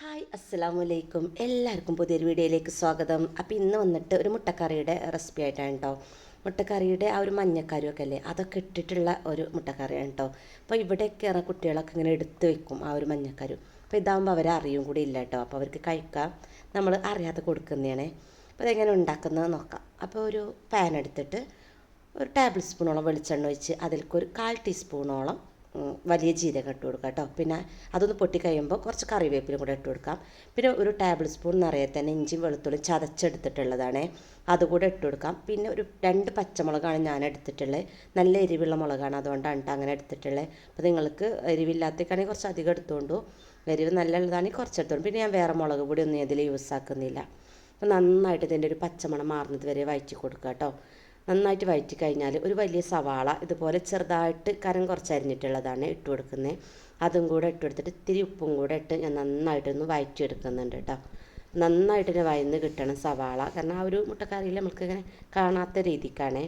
Hi അസ്സലാമു അലൈക്കും എല്ലാവർക്കും പുതിയൊരു വീഡിയോയിലേക്ക് സ്വാഗതം. അപ്പോൾ ഇന്ന് വന്നിട്ട് ഒരു മുട്ടക്കറിയുടെ റെസിപ്പി ആയിട്ടാണ് കേട്ടോ. മുട്ടക്കറിയുടെ ആ ഒരു മഞ്ഞക്കറിയൊക്കെ അല്ലേ അതൊക്കെ ഇട്ടിട്ടുള്ള ഒരു മുട്ടക്കറിയാണ് കേട്ടോ. അപ്പോൾ ഇവിടെയൊക്കെ ഇറ കുട്ടികളൊക്കെ ഇങ്ങനെ എടുത്ത് വെക്കും ആ ഒരു മഞ്ഞക്കറി അപ്പോൾ ഇതാകുമ്പോൾ അവരെ അറിയും കൂടി ഇല്ല കേട്ടോ. അപ്പോൾ അവർക്ക് കഴിക്കാം. നമ്മൾ അറിയാതെ കൊടുക്കുന്നതാണ്. അപ്പോൾ അതെങ്ങനെ ഉണ്ടാക്കുന്നത് നോക്കാം. അപ്പോൾ ഒരു പാൻ എടുത്തിട്ട് ഒരു ടേബിൾ സ്പൂണോളം വെളിച്ചെണ്ണ ഒഴിച്ച് അതിലേക്ക് ഒരു കാൽ ടീസ്പൂണോളം വലിയ ജീരകം ഇട്ട് കൊടുക്കാം കേട്ടോ. പിന്നെ അതൊന്ന് പൊട്ടി കഴിയുമ്പോൾ കുറച്ച് കറിവേപ്പിലും കൂടെ ഇട്ട് കൊടുക്കാം. പിന്നെ ഒരു ടേബിൾ സ്പൂൺ നിറയെ തന്നെ ഇഞ്ചിയും വെളുത്തുള്ളിയും ചതച്ചെടുത്തിട്ടുള്ളതാണ്. അതുകൂടെ ഇട്ട് കൊടുക്കാം. പിന്നെ ഒരു രണ്ട് പച്ചമുളകാണ് ഞാൻ എടുത്തിട്ടുള്ളത്. നല്ല എരിവുള്ള മുളകാണ് അതുകൊണ്ടാണ് കേട്ടോ അങ്ങനെ എടുത്തിട്ടുള്ളത്. അപ്പോൾ നിങ്ങൾക്ക് എരിവില്ലാത്തേക്കാണെങ്കിൽ കുറച്ച് അധികം എടുത്തുകൊണ്ടു എരിവ് നല്ലതാണെങ്കിൽ കുറച്ച് എടുത്തോളൂ പിന്നെ ഞാൻ വേറെ മുളക് പൊടി ഒന്നും ഇതിൽ യൂസ് ആക്കുന്നില്ല. അപ്പോൾ നന്നായിട്ട് ഇതിന്റെ ഒരു പച്ചമണം മാറുന്നത് വരെ വഴറ്റി കൊടുക്കുക കേട്ടോ. നന്നായിട്ട് വഴറ്റി കഴിഞ്ഞാൽ ഒരു വലിയ സവാള ഇതുപോലെ ചെറുതായിട്ട് കരം കുറച്ച് അരിഞ്ഞിട്ടുള്ളതാണ് ഇട്ട് കൊടുക്കുന്നത്. അതും കൂടെ ഇട്ട് കൊടുത്തിട്ട് ഇത്തിരി ഉപ്പും കൂടെ ഇട്ട് ഞാൻ നന്നായിട്ടൊന്ന് വഴറ്റി എടുക്കുന്നുണ്ട് കേട്ടോ. നന്നായിട്ട് തന്നെ വയന്ന് കിട്ടണം സവാള. കാരണം ആ ഒരു മുട്ടക്കറിയിൽ നമുക്ക് ഇങ്ങനെ കാണാത്ത രീതിക്കാണ്.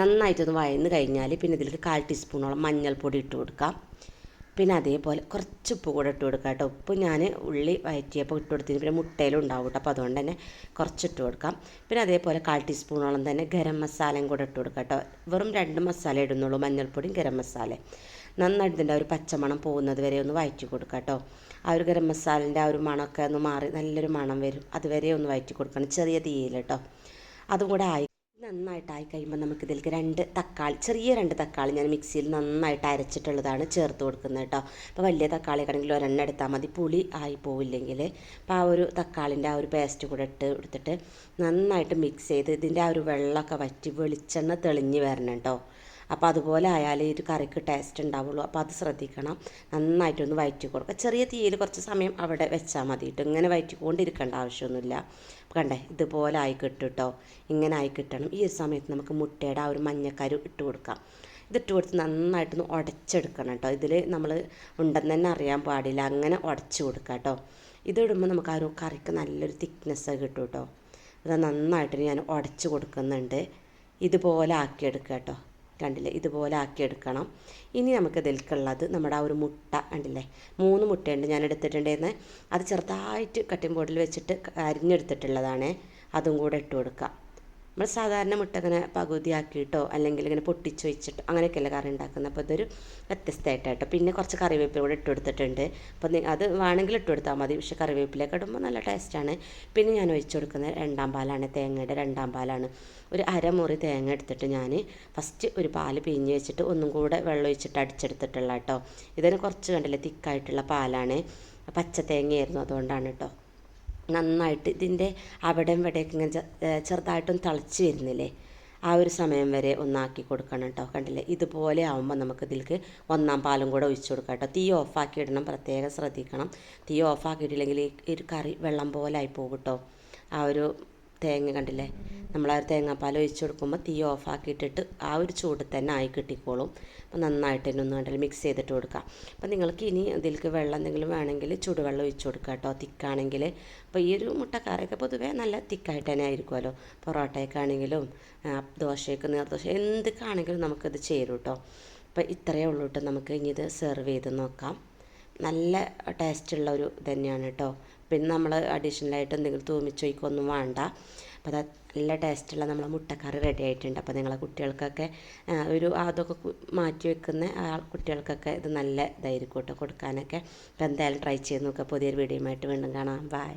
നന്നായിട്ടൊന്ന് വയന്ന് കഴിഞ്ഞാൽ പിന്നെ ഇതിലേക്ക് കാൽ ടീസ്പൂണോളം മഞ്ഞൾപ്പൊടി ഇട്ട് കൊടുക്കാം. പിന്നെ അതേപോലെ കുറച്ച് ഉപ്പ് കൂടെ ഇട്ട് കൊടുക്കാം കേട്ടോ. ഉപ്പ് ഞാൻ ഉള്ളി വയറ്റിയപ്പോൾ ഇട്ട് കൊടുത്തിന് പിന്നെ മുട്ടയിലും ഉണ്ടാവും കേട്ടോ. അപ്പോൾ അതുകൊണ്ട് തന്നെ കുറച്ച് ഇട്ട് കൊടുക്കാം. പിന്നെ അതേപോലെ കാൽ ടീസ്പൂണോളം തന്നെ ഗരം മസാലയും കൂടെ ഇട്ട് കൊടുക്കാം കേട്ടോ. വെറും രണ്ട് മസാല ഇടുന്നുള്ളൂ. മഞ്ഞൾപ്പൊടിയും ഗരം മസാലയും. നന്നായിട്ട് ആ ഒരു പച്ചമണം പോകുന്നത് വരെ ഒന്ന് വയറ്റി കൊടുക്കാം കേട്ടോ. ആ ഒരു ഗരം മസാലേന്റെ ആ ഒരു മണമൊക്കെ ഒന്ന് മാറി നല്ലൊരു മണം വരും. അതുവരെ ഒന്ന് വയറ്റി കൊടുക്കണം. ചെറിയ തീയിൽ കേട്ടോ. അതും കൂടെ ആയി നന്നായിട്ടായി കഴിയുമ്പോൾ നമുക്ക് ഇതിലേക്ക് രണ്ട് തക്കാളി ചെറിയ രണ്ട് തക്കാളി ഞാൻ മിക്സിയിൽ നന്നായിട്ട് അരച്ചിട്ടുള്ളതാണ് ചേർത്ത് കൊടുക്കുന്നത് കേട്ടോ. അപ്പോൾ വലിയ തക്കാളി ആണെങ്കിൽ ഒരെണ്ണം എടുത്താൽ മതി. പുളി ആയി പോവില്ലെങ്കിൽ അപ്പോൾ ആ ഒരു തക്കാളിന്റെ ആ ഒരു പേസ്റ്റ് കൂടെ ഇട്ട് എടുത്തിട്ട് നന്നായിട്ട് മിക്സ് ചെയ്ത് ഇതിന്റെ ആ ഒരു വെള്ളമൊക്കെ വറ്റി വെളിച്ചെണ്ണ തെളിഞ്ഞ് വരണം കേട്ടോ. അപ്പോൾ അതുപോലെ ആയാലേ ഒരു കറിക്ക് ടേസ്റ്റ് ഉണ്ടാവുള്ളൂ. അപ്പോൾ അത് ശ്രദ്ധിക്കണം. നന്നായിട്ടൊന്ന് വയറ്റി കൊടുക്കുക ചെറിയ തീയിൽ കുറച്ച് സമയം അവിടെ വെച്ചാൽ മതി കേട്ടോ ഇങ്ങനെ വയറ്റിക്കൊണ്ടിരിക്കേണ്ട ആവശ്യമൊന്നുമില്ല. കണ്ടേ ഇതുപോലെ ആയി കിട്ടും കേട്ടോ ഇങ്ങനെ ആയി കിട്ടണം. ഈ ഒരു സമയത്ത് നമുക്ക് മുട്ടയുടെ ആ ഒരു മഞ്ഞക്കരു ഇട്ട് കൊടുക്കാം. ഇതിട്ട് കൊടുത്ത് നന്നായിട്ടൊന്ന് ഉടച്ചെടുക്കണം കേട്ടോ. ഇതിൽ നമ്മൾ ഉണ്ടെന്ന് തന്നെ അറിയാൻ പാടില്ല. അങ്ങനെ ഉടച്ച് കൊടുക്കുക കേട്ടോ. ഇതിടുമ്പോൾ നമുക്ക് ആ ഒരു കറിക്ക് നല്ലൊരു തിക്നെസ് കിട്ടും കേട്ടോ. അത് നന്നായിട്ട് ഞാൻ ഉടച്ച് കൊടുക്കുന്നുണ്ട്. ഇതുപോലെ ആക്കിയെടുക്കുക കേട്ടോ. കണ്ടില്ലേ? ഇതുപോലെ ആക്കിയെടുക്കണം. ഇനി നമുക്ക് ഇതിൽക്കുള്ളത് നമ്മുടെ ആ ഒരു മുട്ട കണ്ടില്ലേ? മൂന്ന് മുട്ടയുണ്ട് ഞാൻ എടുത്തിട്ടുണ്ടായിരുന്നത് അത് ചെറുതായിട്ട് കട്ടിംഗ് ബോർഡിൽ വെച്ചിട്ട് അരിഞ്ഞെടുത്തിട്ടുള്ളതാണ്. അതും കൂടെ ഇട്ട് കൊടുക്കുക. നമ്മൾ സാധാരണ മുട്ട ഇങ്ങനെ പകുതിയാക്കിയിട്ടോ അല്ലെങ്കിൽ ഇങ്ങനെ പൊട്ടിച്ച് വെച്ചിട്ടോ അങ്ങനെയൊക്കെയല്ലേ കറി ഉണ്ടാക്കുന്നത്. അപ്പോൾ ഇതൊരു വ്യത്യസ്തമായിട്ടോ പിന്നെ കുറച്ച് കറിവേപ്പില കൂടെ ഇട്ട് കൊടുത്തിട്ടുണ്ട്. അപ്പോൾ അത് വേണമെങ്കിൽ ഇട്ട് കൊടുത്താൽ മതി. പക്ഷെ കറിവേപ്പിലൊക്കെ ഇടുമ്പോൾ നല്ല ടേസ്റ്റാണ്. പിന്നെ ഞാൻ ഒഴിച്ചു കൊടുക്കുന്ന രണ്ടാം പാലാണ്. തേങ്ങയുടെ രണ്ടാം പാലാണ്. ഒരു അരമുറി തേങ്ങ എടുത്തിട്ട് ഞാൻ ഫസ്റ്റ് ഒരു പാൽ പിഴിഞ്ഞ് വെച്ചിട്ട് ഒന്നും കൂടെ വെള്ളം ഒഴിച്ചിട്ട് അടിച്ചെടുത്തിട്ടുള്ള കേട്ടോ ഇതിന് കുറച്ച് കണ്ടില്ലേ തിക്കായിട്ടുള്ള പാലാണ്. പച്ച തേങ്ങയായിരുന്നു അതുകൊണ്ടാണ് കേട്ടോ. നന്നായിട്ട് ഇതിന്റെ അവിടെയും ഇവിടെയൊക്കെ ഇങ്ങനെ ചെറുതായിട്ടൊന്ന് തിളച്ച് വരുന്നില്ലേ? ആ ഒരു സമയം വരെ ഒന്നാക്കി കൊടുക്കണം കേട്ടോ. കണ്ടില്ലേ? ഇതുപോലെ ആവുമ്പോൾ നമുക്ക് ഇതിലേക്ക് ഒന്നാം പാലും കൂടെ ഒഴിച്ചു കൊടുക്കാം കേട്ടോ. തീ ഓഫാക്കി ഇടണം. പ്രത്യേകം ശ്രദ്ധിക്കണം. തീ ഓഫാക്കിയിട്ടില്ലെങ്കിൽ ഈ ഒരു കറി വെള്ളം പോലെ ആയി പോകും കേട്ടോ. ആ ഒരു തേങ്ങ കണ്ടില്ലേ? നമ്മൾ ആ തേങ്ങാപ്പാൽ ഒഴിച്ച് കൊടുക്കുമ്പോൾ തീ ഓഫാക്കിയിട്ടിട്ട് ആ ഒരു ചൂട് തന്നെ ആയി കിട്ടിക്കോളും. അപ്പോൾ നന്നായിട്ട് തന്നെ ഒന്ന് വേണ്ടത് മിക്സ് ചെയ്തിട്ട് കൊടുക്കുക അപ്പോൾ നിങ്ങൾക്ക് ഇനി ഇതിലേക്ക് വെള്ളം എന്തെങ്കിലും വേണമെങ്കിൽ ചൂടുവെള്ളം ഒഴിച്ച് കൊടുക്കുക കേട്ടോ. തിക്കാണെങ്കിൽ. അപ്പോൾ ഈ ഒരു മുട്ടക്കറിയൊക്കെ പൊതുവേ നല്ല തിക്കായിട്ട് തന്നെ ആയിരിക്കുമല്ലോ പൊറോട്ടയൊക്കെ ദോശയ്ക്ക് നേർദോശ ദോശയൊക്കെ നീർദോശ എന്തൊക്കെയാണെങ്കിലും നമുക്കത് ചേരും കേട്ടോ. അപ്പോൾ ഇത്രയേ ഉള്ളൂ കേട്ടോ. നമുക്ക് ഇനി ഇത് സെർവ് ചെയ്ത് നോക്കാം. നല്ല ടേസ്റ്റുള്ള ഒരു തന്നെയാണ് കേട്ടോ. പിന്നെ നമ്മൾ അഡീഷണലായിട്ട് എന്തെങ്കിലും തൂമിച്ചൊയ്ക്കൊന്നും വേണ്ട. അപ്പോൾ അത് നല്ല ടേസ്റ്റുള്ള നമ്മളെ മുട്ടക്കറി റെഡി ആയിട്ടുണ്ട്. അപ്പോൾ നിങ്ങളെ കുട്ടികൾക്കൊക്കെ ഒരു അതൊക്കെ മാറ്റി വെക്കുന്ന ആ കുട്ടികൾക്കൊക്കെ ഇത് നല്ല ഇതായിരിക്കും കേട്ടോ കൊടുക്കാനൊക്കെ. അപ്പോൾ എന്തായാലും ട്രൈ ചെയ്ത് നോക്കുക പുതിയൊരു വീഡിയോയുമായിട്ട് വീണ്ടും കാണാം. ബൈ